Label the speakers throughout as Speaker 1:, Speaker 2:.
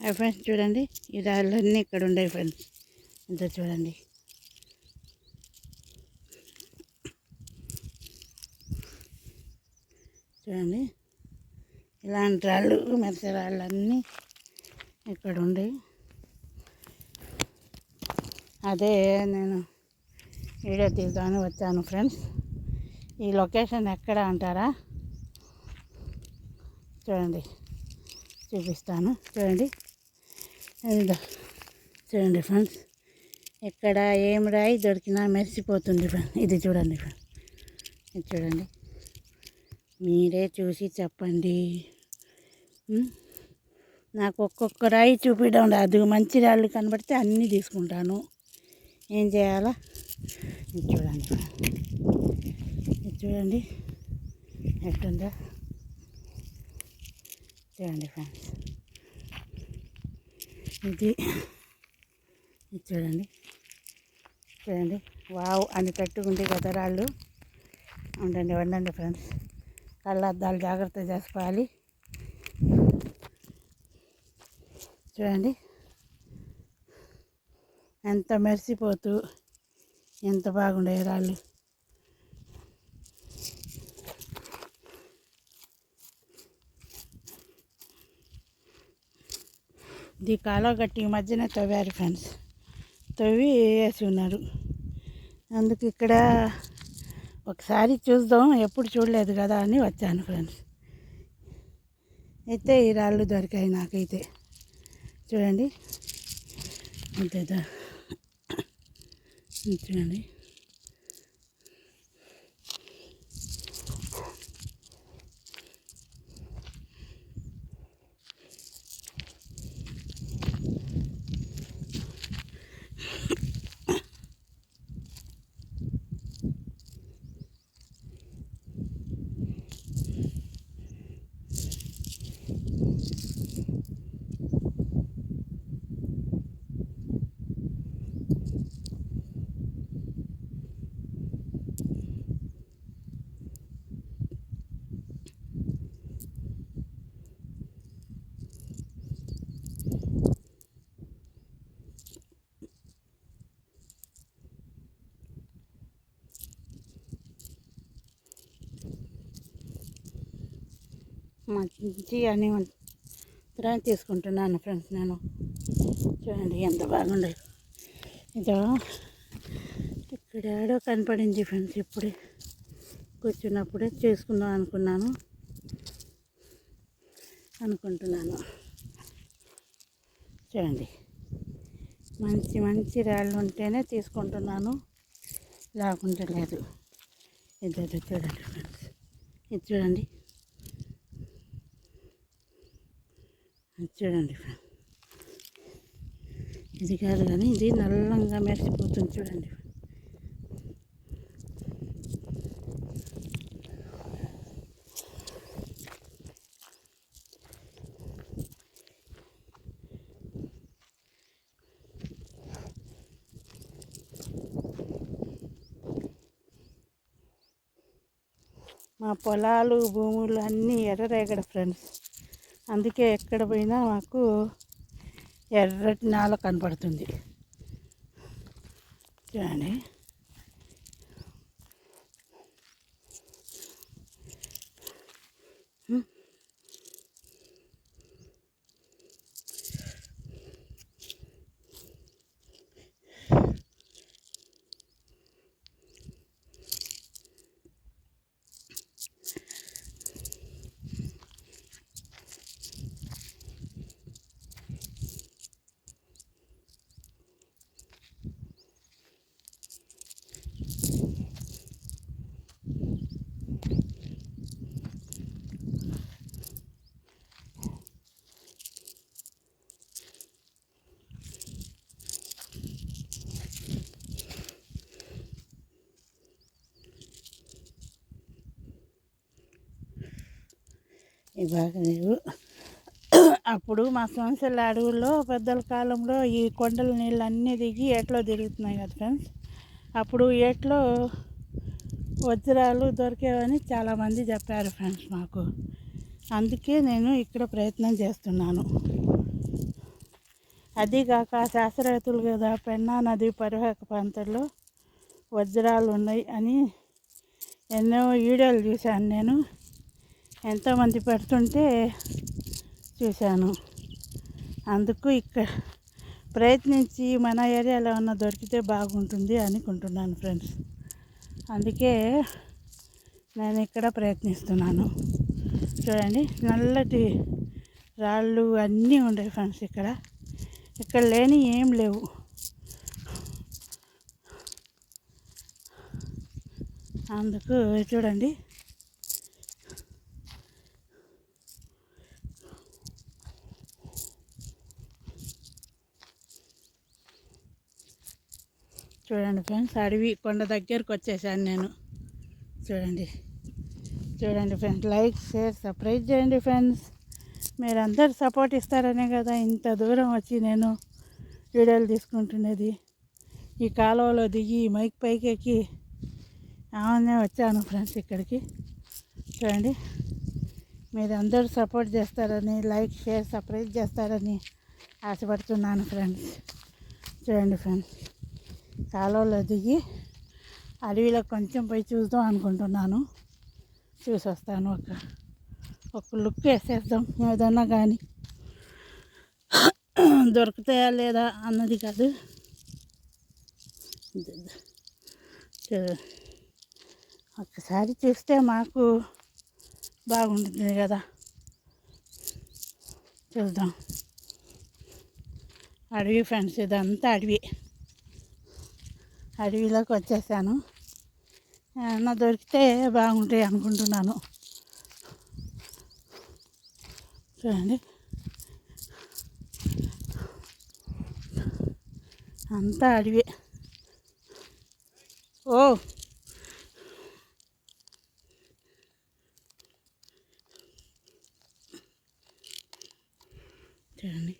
Speaker 1: అవి ఫ్రెండ్స్ చూడండి ఈ రాళ్ళన్నీ ఇక్కడ ఉండే ఫ్రెండ్స్. ఇంత చూడండి. చూడండి ఇలాంటి రాళ్ళు మెరస రాళ్ళు అన్నీ ఇక్కడ ఉండేవి. అదే నేను వీడియో తీద్దామని వచ్చాను ఫ్రెండ్స్. ఈ లొకేషన్ ఎక్కడ అంటారా? చూడండి చూపిస్తాను. చూడండి. ఇదిగో. చూడండి ఫ్రెండ్స్. ఎక్కడ ఏం రాయి దొరికినా మెరిసిపోతుంది ఫ్రెండ్స్. ఇది చూడండి ఫ్రెండ్స్. ఇది చూడండి. మీరే చూసి చెప్పండి. నాకు ఒక్కొక్క రాయి చూపించడం రాదు మంచి రాళ్ళు కనబడితే అన్నీ తీసుకుంటాను. ఏం చేయాలా? ఇది చూడండి ఇది చూడండి. ఎట్టుందో? చూడండి ఫ్రెండ్స్. ఇది. చూడండి. చూడండి. వావ్ అని పెట్టుకుంటే కదా రాళ్ళు ఉండండి ఉండండి ఫ్రెండ్స్ కళ్ళద్దాలు జాగ్రత్త చేసుకోవాలి. చూడండి. ఎంత మెరిసిపోతూ ఎంత బాగుండే రాళ్ళు. ఇది కాలో గట్టి ఈ మధ్యన తవ్వారు ఫ్రెండ్స్. తవ్వి వేసి ఉన్నారు. అందుకు ఇక్కడ ఒకసారి చూద్దాం ఎప్పుడు చూడలేదు కదా అని వచ్చాను ఫ్రెండ్స్. అయితే ఈ రాళ్ళు దొరికాయి నాకైతే. చూడండి. అంతేదా? చూడండి. మంచి అని మాత్రం తీసుకుంటున్నాను ఫ్రెండ్స్ నేను. చూడండి ఎంత బాగుండే. ఇదో ఇక్కడ ఏడో కనపడింది ఫ్రెండ్స్ ఇప్పుడే. కూర్చున్నప్పుడే చేసుకుందాం అనుకున్నాను. అనుకుంటున్నాను. చూడండి. మంచి మంచి రాళ్ళు ఉంటేనే తీసుకుంటున్నాను. లేకుంటే లేదు ఇద్దరు చూడండి ఫ్రెండ్స్. ఇది చూడండి. చూడండి ఇది కాదు కానీ ఇది నల్లంగా మెరిసిపోతుంది చూడండి మా పొలాలు భూములు అన్నీ ఎర్రరేగడ ఫ్రెండ్స్. అందుకే ఎక్కడ పోయినా మాకు ఎర్రటి నేల కనపడుతుంది. చూడండి. ఇవాళ లేవు అప్పుడు మా సంవత్సరాల అడవుల్లో పెద్దల కాలంలో ఈ కొండల నీళ్ళు అన్నీ దిగి ఏట్లో తిరుగుతున్నాయి కదా ఫ్రెండ్స్. అప్పుడు ఏట్లో వజ్రాలు దొరికేవని చాలామంది చెప్పారు ఫ్రెండ్స్ మాకు. అందుకే నేను ఇక్కడ ప్రయత్నం చేస్తున్నాను. అది కాక శాస్త్రవేత్తలు కదా పెన్నా నది పరివాహక ప్రాంతంలో వజ్రాలు ఉన్నాయి అని ఎన్నో వీడియోలు చూశాను నేను. ఎంతోమంది పెడుతుంటే చూశాను. అందుకు ఇక్కడ ప్రయత్నించి మన ఏరియాలో ఏమన్నా దొరికితే బాగుంటుంది అనుకుంటున్నాను ఫ్రెండ్స్. అందుకే నేను ఇక్కడ ప్రయత్నిస్తున్నాను. చూడండి నల్లటి రాళ్ళు అన్నీ ఉండే ఫ్రెండ్స్ ఇక్కడ. ఇక్కడ లేని ఏం లేవు. అందుకు చూడండి చూడండి ఫ్రెండ్స్ అడవి కొండ దగ్గరకు వచ్చేసాను నేను. చూడండి చూడండి ఫ్రెండ్స్ లైక్ షేర్ సబ్స్క్రైబ్ చేయండి ఫ్రెండ్స్. మీరు అందరు సపోర్ట్ ఇస్తారనే కదా ఇంత దూరం వచ్చి నేను వీడియోలు తీసుకుంటున్నది. ఈ కాలువలో దిగి మైక్ పైకి ఎక్కి ఆమెనే వచ్చాను ఫ్రెండ్స్ ఇక్కడికి. చూడండి మీరు అందరూ సపోర్ట్ చేస్తారని లైక్ షేర్ సబ్స్క్రైబ్ చేస్తారని ఆశపడుతున్నాను ఫ్రెండ్స్. చూడండి ఫ్రెండ్స్ కాలువలో దిగి అడవిలో కొంచెం పోయి చూద్దాం అనుకుంటున్నాను. చూసి వస్తాను ఒక ఒక లుక్ వేసేద్దాం ఏదన్నా కానీ. దొరుకుతాయా లేదా అన్నది కాదు. ఒకసారి చూస్తే మాకు బాగుంటుంది కదా. చూద్దాం. అడవి ఫ్రెండ్స్ ఇదంతా అడవి. అడవిలోకి వచ్చేసాను. ఏమన్నా దొరికితే బాగుంటాయి అనుకుంటున్నాను. చూడండి. అంతా అడవి. ఓ! చూడండి.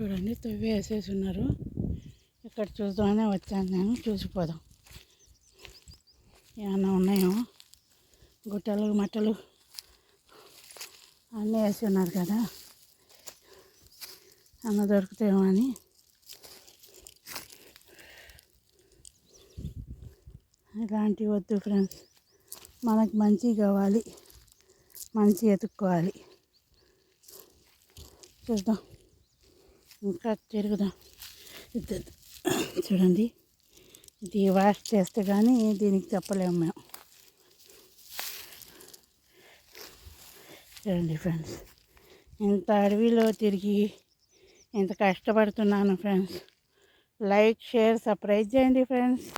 Speaker 1: చూడండి తవ్వి వేసేసి ఉన్నారు ఇక్కడ చూద్దామనే వచ్చాను నేను చూసిపోదాం. ఏమన్నా ఉన్నాయో? గుట్టలు మట్టలు అన్నీ వేసి ఉన్నారు కదా. అన్న దొరుకుతాయేమో అని. ఇలాంటివి వద్దు ఫ్రెండ్స్. మనకు మంచి కావాలి. మంచి ఎతుక్కోవాలి చూద్దాం. ఇంకా తిరుగుదాం. చూడండి. ఇది వాష్ చేస్తే కానీ దీనికి చెప్పలేము మేము. చూడండి ఫ్రెండ్స్. ఇంత అడవిలో తిరిగి ఇంత కష్టపడుతున్నాను ఫ్రెండ్స్. లైక్ షేర్ సర్ప్రైజ్ చేయండి ఫ్రెండ్స్.